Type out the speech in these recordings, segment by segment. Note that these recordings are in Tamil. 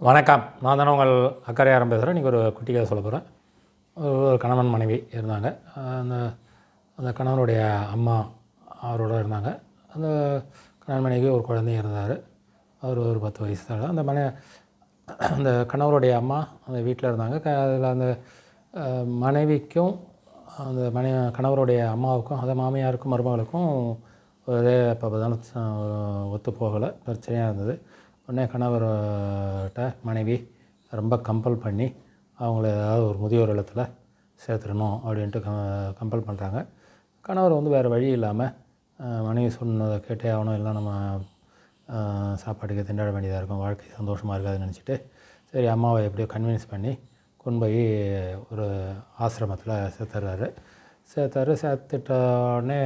வணக்கம். நான் தானே உங்கள் அக்கறையாரம் பேசுகிறேன் இன்றைக்கி ஒரு குட்டி கதை சொல்ல போகிறேன் ஒரு கணவன் மனைவி இருந்தாங்க. அந்த அந்த கணவனுடைய அம்மா அவரோட இருந்தாங்க. அந்த கணவன் மனைவி ஒரு குழந்தையும் இருந்தார். அவர் ஒரு பத்து வயசு தான் அந்த மனை அந்த கணவருடைய அம்மா அந்த வீட்டில் இருந்தாங்க. க அதில் அந்த மனைவிக்கும் அந்த மனை கணவருடைய அம்மாவுக்கும் அந்த மாமியாருக்கும் மருமகளுக்கும் ஒரே இப்போ தான் ஒத்து போகலை. பிரச்சனையாக இருந்தது. உடனே கணவர்கிட்ட மனைவி ரொம்ப கம்பல் பண்ணி அவங்கள ஏதாவது ஒரு முதியோர் இல்லத்தில் சேர்த்துடணும் அப்படின்ட்டு க கம்பல் பண்ணுறாங்க கணவர் வந்து வேறு வழி இல்லாமல் மனைவி சொன்னதை கேட்டே ஆகணும் இல்லை நம்ம சாப்பாட்டுக்கு திண்டாட வேண்டியதாக இருக்கும் வாழ்க்கை சந்தோஷமாக இருக்காதுன்னு நினச்சிட்டு சரி அம்மாவை எப்படியோ கன்வின்ஸ் பண்ணி கொண்டு போய் ஒரு ஆசிரமத்தில் சேர்த்துறாரு. சேர்த்தாரு சேர்த்துட்ட உடனே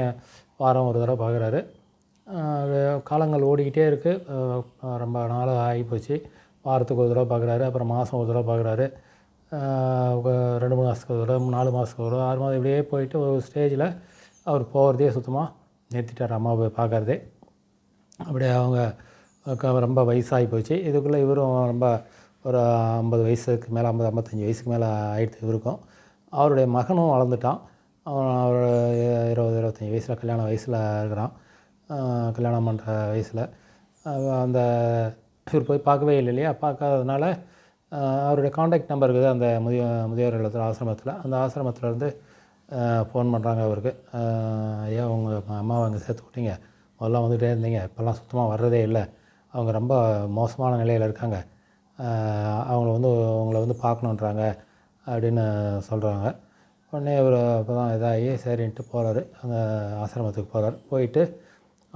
வாரம் ஒரு தடவை பார்க்குறாரு காலங்கள் ஓடிக்கிட்டே இருக்குது ரொம்ப நாளாக ஆகிப்போச்சு. வாரத்துக்கு ஒரு தடவை பார்க்குறாரு அப்புறம் மாதம் ஒரு தடவை பார்க்குறாரு. ரெண்டு மூணு மாதத்துக்கு ஒரு தடவை நாலு மாதத்துக்கு ஒரு தடவை ஆறு மாதம் இப்படியே போயிட்டு ஒரு ஸ்டேஜில் அவர் போகிறதே சுத்தமாக நிறுத்திட்டார் அம்மாவை பார்க்கறதே. அப்படியே அவங்க ரொம்ப வயசாகி போச்சு. இதுக்குள்ளே இவரும் ரொம்ப ஒரு ஐம்பது வயசுக்கு மேலே ஐம்பது ஐம்பத்தஞ்சு வயசுக்கு மேலே ஆயிடுத்து இவருக்கும். அவருடைய மகனும் வளர்ந்துட்டான். அவன் அவர் இருபது இருபத்தஞ்சி வயசில் கல்யாண வயசில் இருக்கிறான். கல்யாணம் பண்ணுற வயசில். அந்த இவர் போய் பார்க்கவே இல்லை இல்லையா? பார்க்காததுனால அவருடைய காண்டாக்ட் நம்பர் இருக்குது அந்த முதிய முதியோர் இல்லத்தில் ஆசிரமத்தில். அந்த ஆசிரமத்திலேருந்து ஃபோன் பண்ணுறாங்க அவருக்கு. ஐயா உங்கள் அம்மாவை அங்கே சேர்த்து விட்டீங்க. முதல்ல வந்துகிட்டே இருந்தீங்க. இப்போல்லாம் சுத்தமாக வர்றதே இல்லை. அவங்க ரொம்ப மோசமான நிலையில் இருக்காங்க. அவங்கள வந்து உங்களை வந்து பார்க்கணுன்றாங்க அப்படின்னு சொல்கிறாங்க உடனே இவர் அப்போ தான் இதாகி சரின்ட்டு போகிறாரு அந்த ஆசிரமத்துக்கு போகிறார் போயிட்டு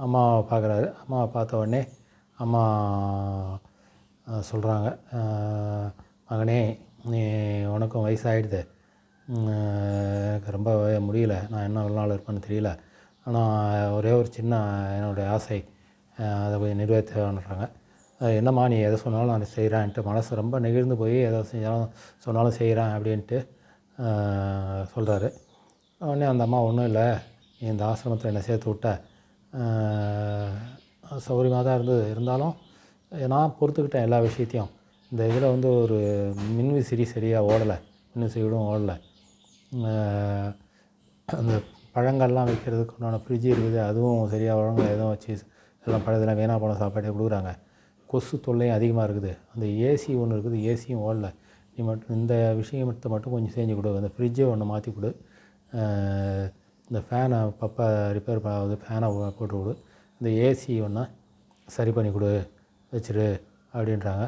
அம்மாவை பார்க்குறாரு. அம்மாவை பார்த்த உடனே அம்மா சொல்கிறாங்க மகனே நீ உனக்கும் வயசாகிடுது எனக்கு ரொம்ப முடியல. நான் என்ன ஒரு நாள் இருப்பேன்னு தெரியல. ஆனால் ஒரே ஒரு சின்ன என்னுடைய ஆசை அதை கொஞ்சம் நிறைவேற்றுறாங்க என்னம்மா நீ எதை சொன்னாலும் நான் செய்கிறேன்ட்டு மனசு ரொம்ப நெகிழ்ந்து போய் எதை செஞ்சாலும் சொன்னாலும் செய்கிறேன் அப்படின்ட்டு சொல்கிறாரு உடனே அந்த அம்மா ஒன்றும் இல்லை. நீ இந்த ஆசிரமத்தில் என்னை சேர்த்து விட்ட. சௌகரியமாக தான் இருந்தது. இருந்தாலும் நான் பொறுத்துக்கிட்டேன் எல்லா விஷயத்தையும். இந்த இதில் வந்து ஒரு மின்விசிறி சரியாக ஓடலை. மின்விசிறியும் ஓடலை. அந்த பழங்கள்லாம் வைக்கிறதுக்கு உண்டான ஃப்ரிட்ஜ் இருக்குது. அதுவும் சரியாக வழங்கல எதுவும் வச்சு எல்லாம் பழதெல்லாம் வீணாக போன சாப்பாடே கொடுக்குறாங்க. கொசு தொல்லையும் அதிகமாக இருக்குது. அந்த ஏசி ஒன்று இருக்குது. ஏசியும் ஓடலை. நீ மட்டும் இந்த விஷயத்தை மட்டும் கொஞ்சம் செஞ்சு கொடு. அந்த ஃப்ரிட்ஜை ஒன்று மாற்றி கொடு. இந்த ஃபேனை அப்பப்போ ரிப்பேர் ஆகுது ஃபேனை போட்டு கொடு இந்த ஏசி ஒன்றா சரி பண்ணி கொடு வச்சிரு அப்படின்றாங்க.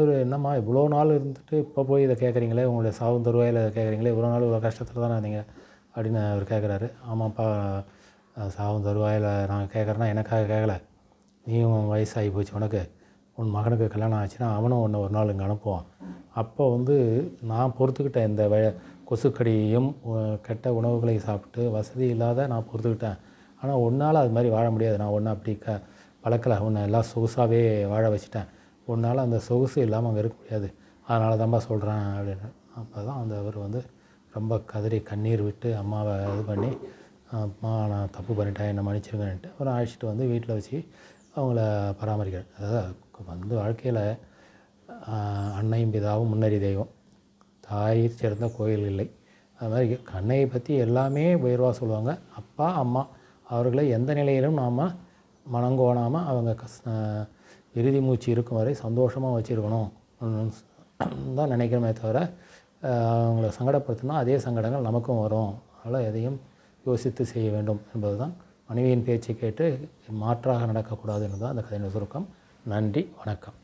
ஒரு என்னம்மா இவ்வளோ நாள் இருந்துட்டு இப்போ போய் இதை கேட்குறீங்களே உங்களுடைய சாவும் தருவாயில் கேட்குறீங்களே இவ்வளோ நாள் இவ்வளோ கஷ்டத்தில் தானே இருந்தீங்க அப்படின்னு அவர் கேட்குறாரு ஆமாப்பா சாவும் தருவாயில் நான் கேட்குறேன்னா எனக்காக கேட்கல நீயும் வயசாகி போச்சு உனக்கு. உன் மகனுக்கு கல்யாணம் ஆச்சுன்னா அவனும் ஒன்று ஒரு நாள் இங்கே அனுப்புவான். அப்போ வந்து நான் பொறுத்துக்கிட்டேன் இந்த வ கொசுக்கடியையும் கெட்ட உணவுகளை சாப்பிட்டு வசதி இல்லாத நான் பொறுத்துக்கிட்டேன். ஆனால் ஒன்றால் அது மாதிரி வாழ முடியாது. நான் ஒன்றா அப்படி க பழக்கலை உன்னை எல்லாம் சொகுசாகவே வாழ வச்சுட்டேன். உன்னால் அந்த சொகுசு இல்லாமல் அங்கே இருக்க முடியாது. அதனால தான்ப்பா சொல்கிறேன் அப்படின்னு. அப்போ தான் அந்த அவர் வந்து ரொம்ப கதறி கண்ணீர் விட்டு அம்மாவை இது பண்ணி அம்மா நான் தப்பு பண்ணிட்டேன். என்னை மன்னிச்சிருக்கேன்ட்டு அப்புறம் அழைச்சிட்டு வந்து வீட்டில் வச்சு அவங்கள பராமரிக்கிறார். அதாவது வந்து வாழ்க்கையில் அன்னையும் பிதாவும் முன்னறி தெய்வம். தாய் சிறந்த கோயில் இல்லை. அது மாதிரி கண்ணையை பற்றி எல்லாமே உயர்வாக சொல்லுவாங்க. அப்பா அம்மா அவர்களை எந்த நிலையிலும் நாம் மனங்கோணாமல் அவங்க கஸ் இறுதி மூச்சு இருக்கும் வரை சந்தோஷமாக வச்சுருக்கணும். தான் நினைக்கிறோமே தவிர அவங்கள சங்கடப்படுத்தினா அதே சங்கடங்கள் நமக்கும் வரும். அதனால் எதையும் யோசித்து செய்ய வேண்டும் என்பது தான் மனைவியின் பேச்சை கேட்டு மாற்றாக நடக்கக்கூடாது என்பது தான் அந்த கதையின் சுருக்கம். நன்றி வணக்கம்.